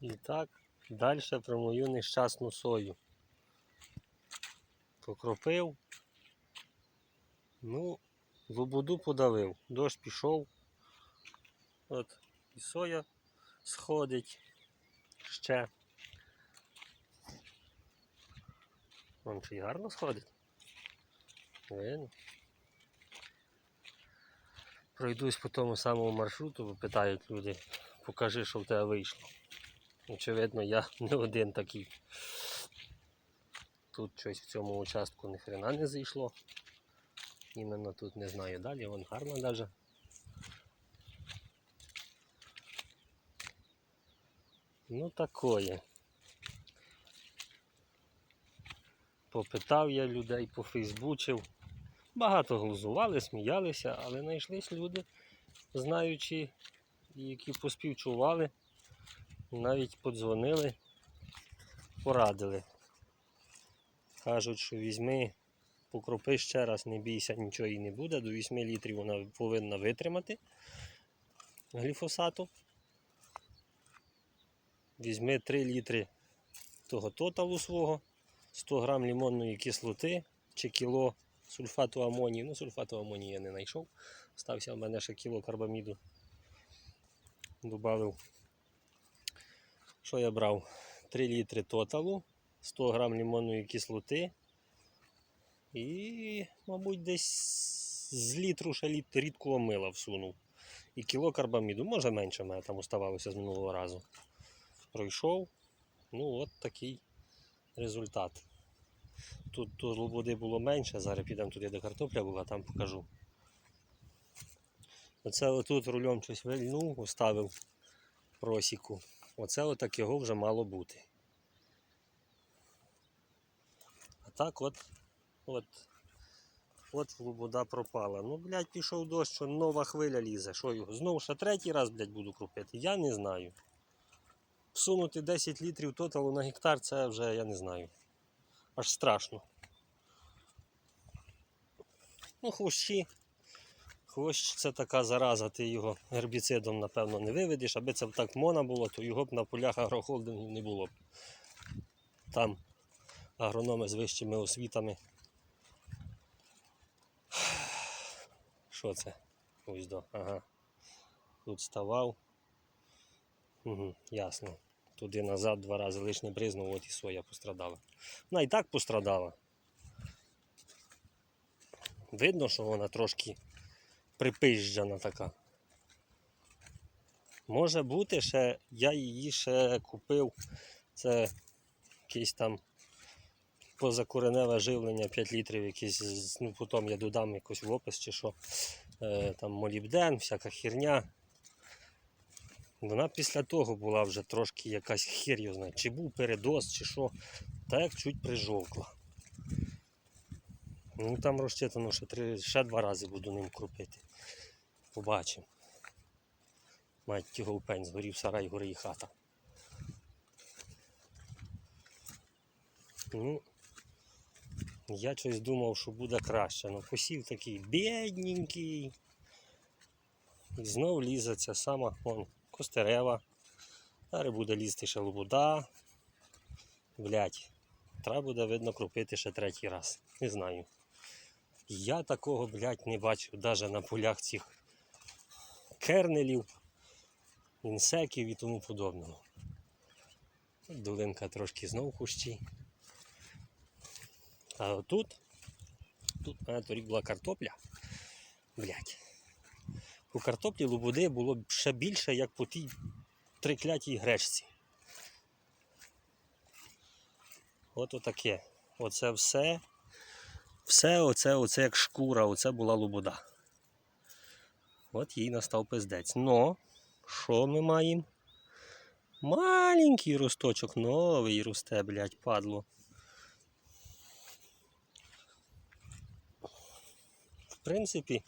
І так, далі про мою нещасну сою. Покропив. Ну, лобуду подавив. Дощ пішов. От, і соя сходить ще. Вон чи гарно сходить. Видно. Пройдусь по тому самому маршруту, бо питають люди, покажи, що в тебе вийшло. Очевидно, я не один такий. Тут щось в цьому участку ні хрена не зайшло. Іменно тут не знаю далі, вон гарно навіть. Ну такое. Попитав я людей, пофейсбучив. Багато глузували, сміялися, але знайшлись люди, знаючи, які поспівчували, навіть подзвонили, порадили. Кажуть, що візьми, покропи ще раз, не бійся, нічого їй не буде. До 8 літрів вона повинна витримати гліфосату. Візьми 3 літри того тоталу свого, 100 грам лимонної кислоти чи кіло сульфату амонію. Ну, сульфату амонію я не знайшов. Стався в мене ще кіло карбаміду. Добавив. Що я брав? 3 літри тоталу, 100 грам лимонної кислоти. І, мабуть, десь з літру ще літ, рідкого мила всунув. І кіло карбаміду. Може менше мене там оставалося з минулого разу. Пройшов. Ну, от такий результат. Тут, тут лободи було менше, зараз підемо туди, де картопля була, там покажу. Оце отут рулем щось вильнув, оставив просіку. Оце отак його вже мало бути. А так от, от, от лобода пропала. Ну, блядь, пішов дощ, що нова хвиля лізе. Що його? Знову ще третій раз, блядь, буду крупити. Я не знаю. Всунути 10 літрів тоталу на гектар, це вже я не знаю. Аж страшно. Ну, хвощі. Хвощ це така зараза, ти його гербіцидом, напевно, не виведеш. Аби це так мона було, то його б на полях агрохолдингів не було б. Там агрономи з вищими освітами. Що це? Ось до. Ага. Тут ставав. Угу, ясно. Туди назад два рази лишнє бризнув, от і соя пострадала. Вона і так пострадала. Видно, що вона трошки припизджена така. Може бути, ще я її ще купив. Це якийсь там позакореневе живлення 5 літрів, якийсь, з- ну потім я додам якось в опис чи що. Е, там молібден, всяка херня. Вона після того була вже трошки якась хер чи був передоз, чи що. Та як чуть прижовкла. Ну там розчитано, що три, ще два рази буду ним крупити. Побачимо. Мать його пень, згорів сарай, гори і хата. Ну, я щось думав, що буде краще. Ну посів такий бідненький. І знов лізе ця сама вон, костерева. Зараз буде лізти ще лобода. Блять, треба буде видно крупити ще третій раз. Не знаю. Я такого, блядь, не бачив навіть на полях цих кернелів, інсеків і тому подобного. Долинка трошки знов кущі. А отут, тут у мене торік була картопля. Блядь. У картоплі лободи було ще більше, як по тій триклятій гречці. От отаке. Оце все. Все оце, оце як шкура, оце була лобода. От їй настав пиздець. Но, що ми маємо? Маленький росточок, новий росте, блядь, падло. В принципі,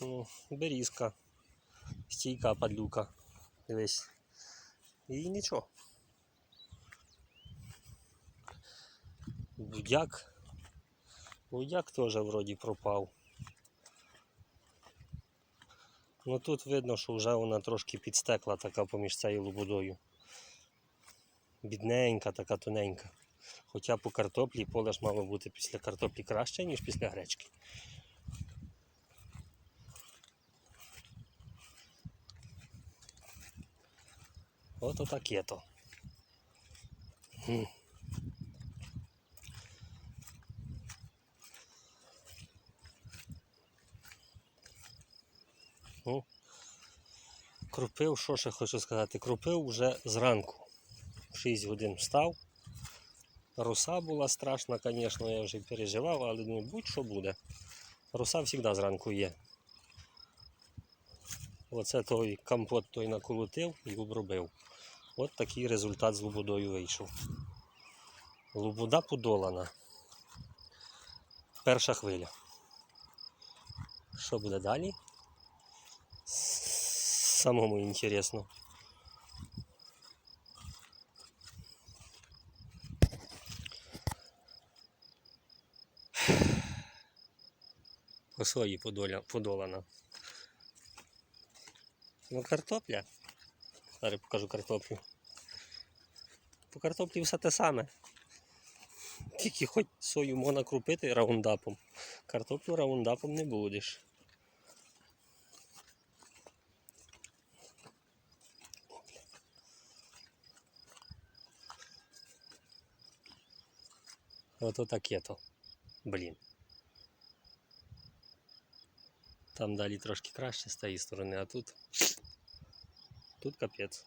ну, берізка, стійка падлюка. Дивись. І нічого. Будяк. Будяк теж вроді пропав. Ну тут видно, що вже вона трошки підстекла така поміж цією лобудою. Бідненька, така тоненька. Хоча по картоплі поле ж мало бути після картоплі краще, ніж після гречки. От отаке то. Ну, Кропив, що ще хочу сказати, кропив вже зранку. В 6 годин встав. Роса була страшна, звісно, я вже переживав, але ну, будь-що буде. Роса завжди зранку є. Оце той компот той наколотив і обробив. От такий результат з лубудою вийшов. Лубуда подолана. Перша хвиля. Що буде далі? Самому інтересно. По сої подолана. Ну, картопля. Зараз покажу картоплю. По картоплі все те саме. Тільки хоч сою можна крупити раундапом. Картоплю раундапом не будеш. Ото таке то. Блін. Там далі трошки краще з тієї сторони, а тут. Тут капець.